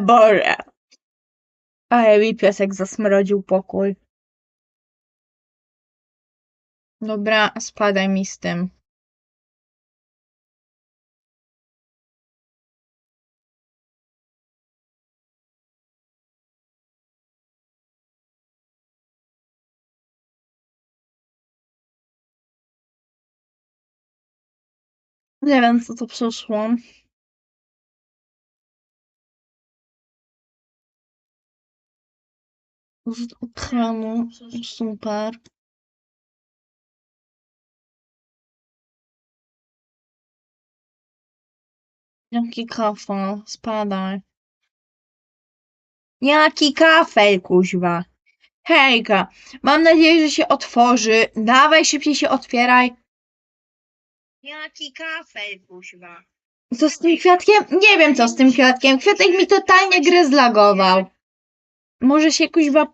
Boże. Ale mi piesek zasmrodził pokój. Dobra, spadaj mi z tym. Nie wiem, co to przyszło. Z ekranu. Super. Jaki kafel? Spadaj. Jaki kafel, kuźwa? Hejka, mam nadzieję, że się otworzy. Dawaj, szybciej się otwieraj. Jaki kafel, kuźwa? Co z tym kwiatkiem? Nie wiem, co z tym kwiatkiem. Kwiatek mi totalnie grę zlagował. Może się kuźwa...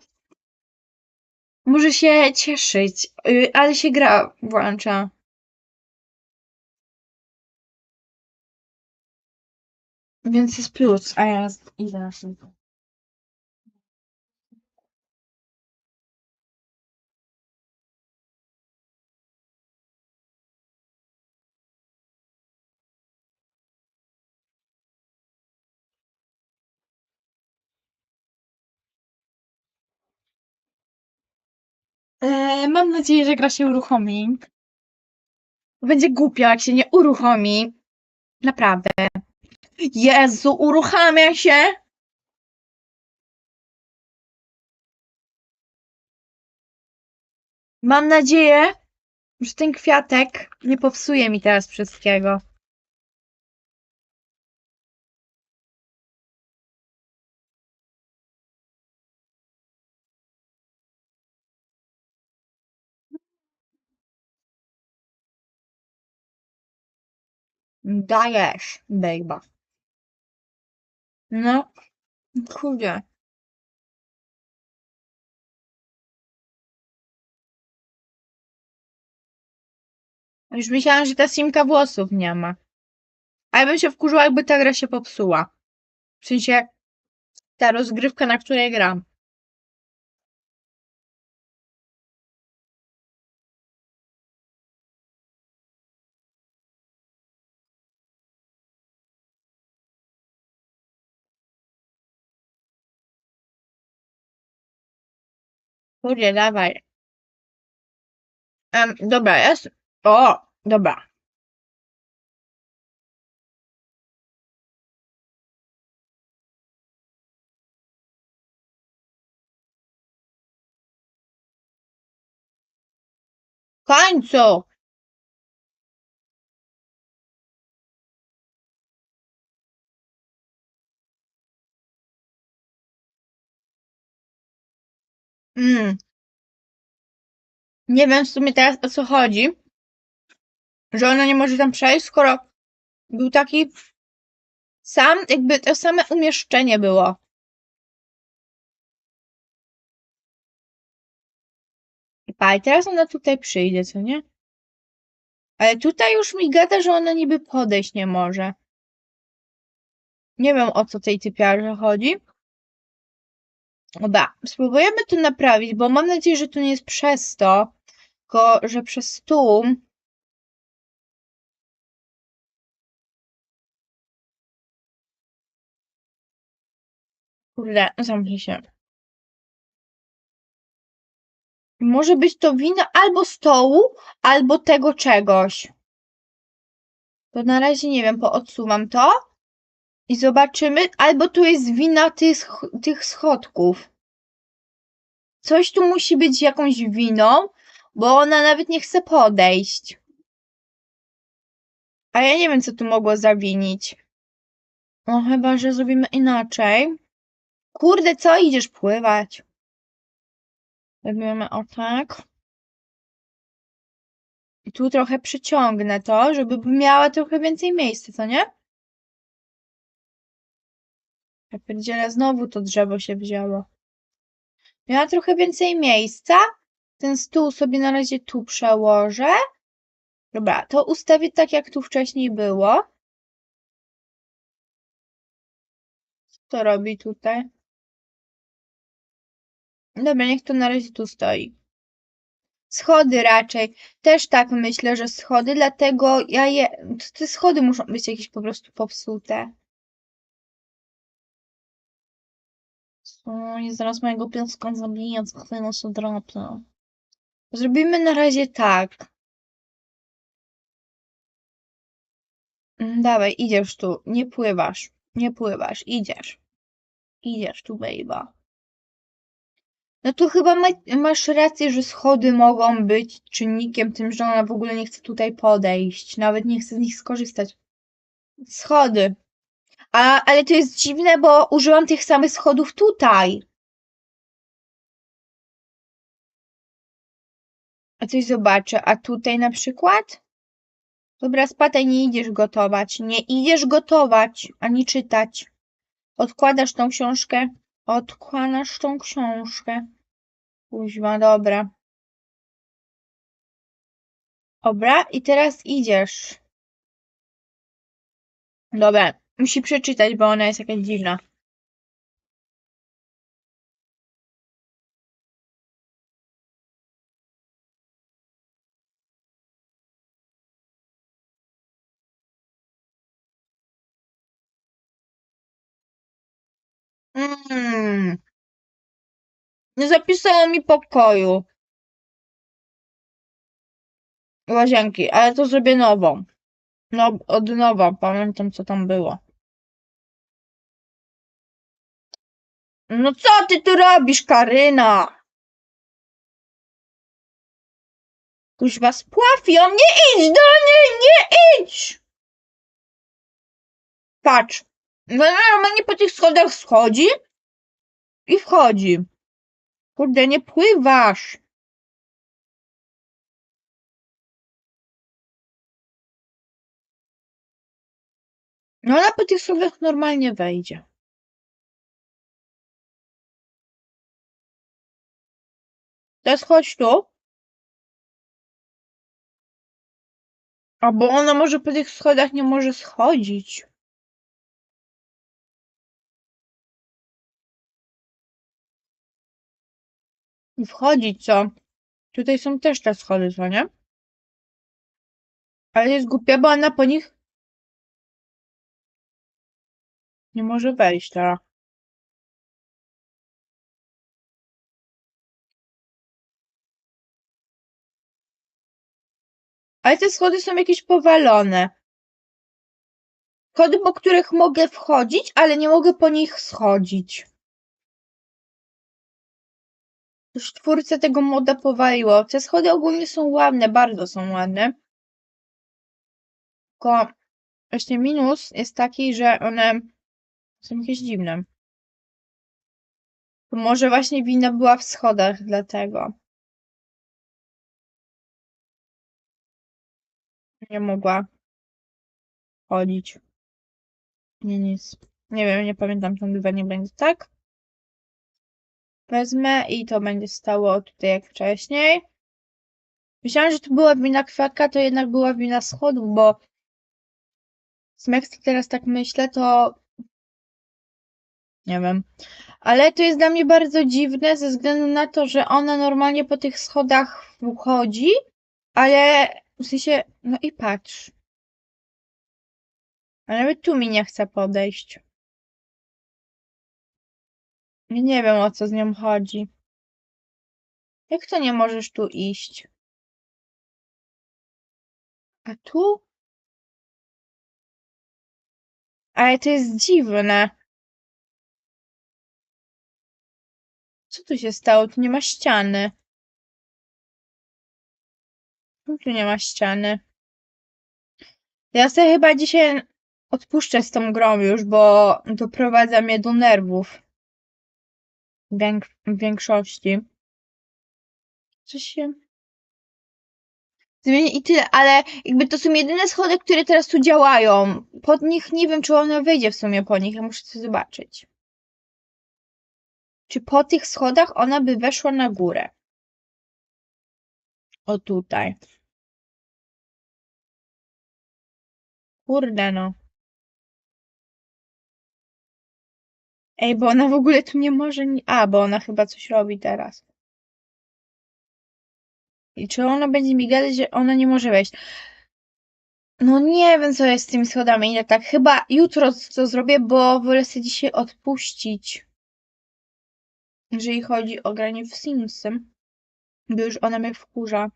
Może się cieszyć, y, ale się gra włącza. Więc jest plus, a ja idę na szybko. Eee, mam nadzieję, że gra się uruchomi. Będzie głupio, jak się nie uruchomi. Naprawdę. Jezu, uruchamia się! Mam nadzieję, że ten kwiatek nie popsuje mi teraz wszystkiego. Dajesz, baby. No, kurde. Już myślałam, że ta simka włosów nie ma. A ja bym się wkurzyła, jakby ta gra się popsuła. W sensie, ta rozgrywka, na której gram. Kurde, dawaj. Em, dobra, jest. O, dobra. Końcu! Mm. Nie wiem w sumie teraz o co chodzi, że ona nie może tam przejść, skoro był taki sam, jakby to same umieszczenie było. Pa, i teraz ona tutaj przyjdzie, co nie? Ale tutaj już mi gada, że ona niby podejść nie może. Nie wiem o co tej typiarze chodzi. Dobra, spróbujemy to naprawić, bo mam nadzieję, że to nie jest przez to, tylko że przez stół. Kurde, zamknij się. Może być to wina albo stołu, albo tego czegoś. To na razie nie wiem, poodsuwam to i zobaczymy. Albo tu jest wina tych, tych schodków. Coś tu musi być jakąś winą, bo ona nawet nie chce podejść. A ja nie wiem, co tu mogło zawinić. No chyba, że zrobimy inaczej. Kurde, co idziesz pływać? Robimy o tak. I tu trochę przyciągnę to, żeby miała trochę więcej miejsca, co nie? Ja pierdzielę, znowu to drzewo się wzięło. Miała trochę więcej miejsca. Ten stół sobie na razie tu przełożę. Dobra, to ustawię tak, jak tu wcześniej było. to robi tutaj? Dobra, niech to na razie tu stoi. Schody raczej. Też tak myślę, że schody, dlatego ja je... Te schody muszą być jakieś po prostu popsute. O, nie zaraz mojego pieska zabiję, co chwilę się drapie. Zrobimy na razie tak. Mm, Dawaj, idziesz tu. Nie pływasz. Nie pływasz. Idziesz. Idziesz tu, baby. No tu chyba ma, masz rację, że schody mogą być czynnikiem tym, że ona w ogóle nie chce tutaj podejść. Nawet nie chce z nich skorzystać. Schody. A, ale to jest dziwne, bo użyłam tych samych schodów tutaj. A coś zobaczę. A tutaj na przykład? Dobra, spadaj, nie idziesz gotować. Nie idziesz gotować, ani czytać. Odkładasz tą książkę. Odkładasz tą książkę. Kuźma, dobra. Dobra, i teraz idziesz. Dobra, musi przeczytać, bo ona jest jakaś dziwna. Mm. Nie zapisało mi pokoju. Łazienki, ale to zrobię nową. No, od nowa, pamiętam co tam było. No co ty tu robisz, Karyna? Kuźwa, spław ją, nie idź do niej, nie idź! Patrz, no normalnie po tych schodach schodzi i wchodzi. Kurde, nie pływasz. No ona po tych schodach normalnie wejdzie. Teraz chodź tu. Albo ona może po tych schodach nie może schodzić. I wchodzić, co? Tutaj są też te schody, co nie? Ale jest głupia, bo ona po nich nie może wejść teraz. Ale te schody są jakieś powalone. Schody, po których mogę wchodzić, ale nie mogę po nich schodzić. Już tego moda powaliło. Te schody ogólnie są ładne, bardzo są ładne. Tylko właśnie minus jest taki, że one są jakieś dziwne. Może właśnie wina była w schodach, dlatego. Nie mogła chodzić. Nie, nic. Nie wiem, nie pamiętam, tam chyba nie będzie tak. Wezmę i to będzie stało tutaj jak wcześniej. Myślałam, że to była wina kwiatka, to jednak była wina schodów, bo z jak teraz tak myślę, to nie wiem. Ale to jest dla mnie bardzo dziwne ze względu na to, że ona normalnie po tych schodach wchodzi, ale w sensie, no i patrz. A nawet tu mi nie chce podejść. Ja Nie wiem o co z nią chodzi. Jak to nie możesz tu iść? A tu? Ale to jest dziwne. Co tu się stało? Tu nie ma ściany. Tu nie ma ściany. Ja sobie chyba dzisiaj odpuszczę z tą grą już, bo doprowadza mnie do nerwów. W większości. Coś się zmieni i tyle, ale jakby to są jedyne schody, które teraz tu działają. Pod nich nie wiem, czy ona wyjdzie w sumie po nich, ja muszę to zobaczyć. Czy po tych schodach ona by weszła na górę? O tutaj. Kurde no. Ej, bo ona w ogóle tu nie może. ni- A, bo ona chyba coś robi teraz. I czy ona będzie mi gadać, że ona nie może wejść? No nie wiem, co jest z tymi schodami. Nie tak, chyba jutro to zrobię, bo wolę sobie dzisiaj odpuścić. Jeżeli chodzi o granie w Simsy. Bo już ona mnie wkurza.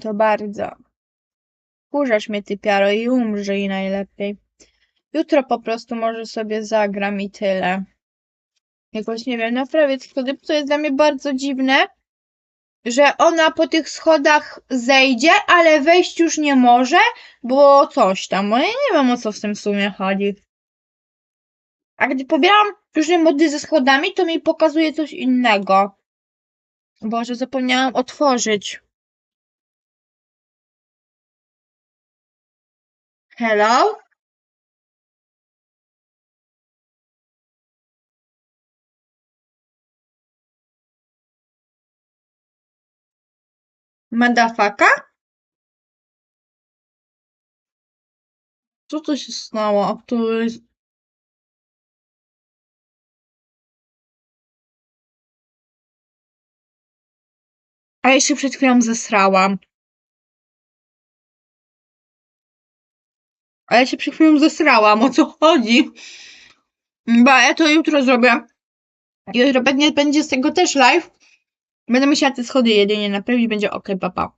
To bardzo. Wkurzasz mnie, ty piaro, i umrzyj najlepiej. Jutro po prostu może sobie zagram i tyle. Jakoś nie wiem, schody, bo to jest dla mnie bardzo dziwne, że ona po tych schodach zejdzie, ale wejść już nie może, bo coś tam. No ja nie wiem o co w tym sumie chodzi. A gdy pobieram różne mody ze schodami, to mi pokazuje coś innego. Boże, zapomniałam otworzyć. Hello? Madafaka? Co to się stało? To jest... A ja się przed chwilą zesrałam. A ja się przed chwilą zesrałam, o co chodzi? Bo ja to jutro zrobię. Jutro pewnie będzie z tego też live. Będę musiała te schody jedynie naprawić, będzie ok, papa.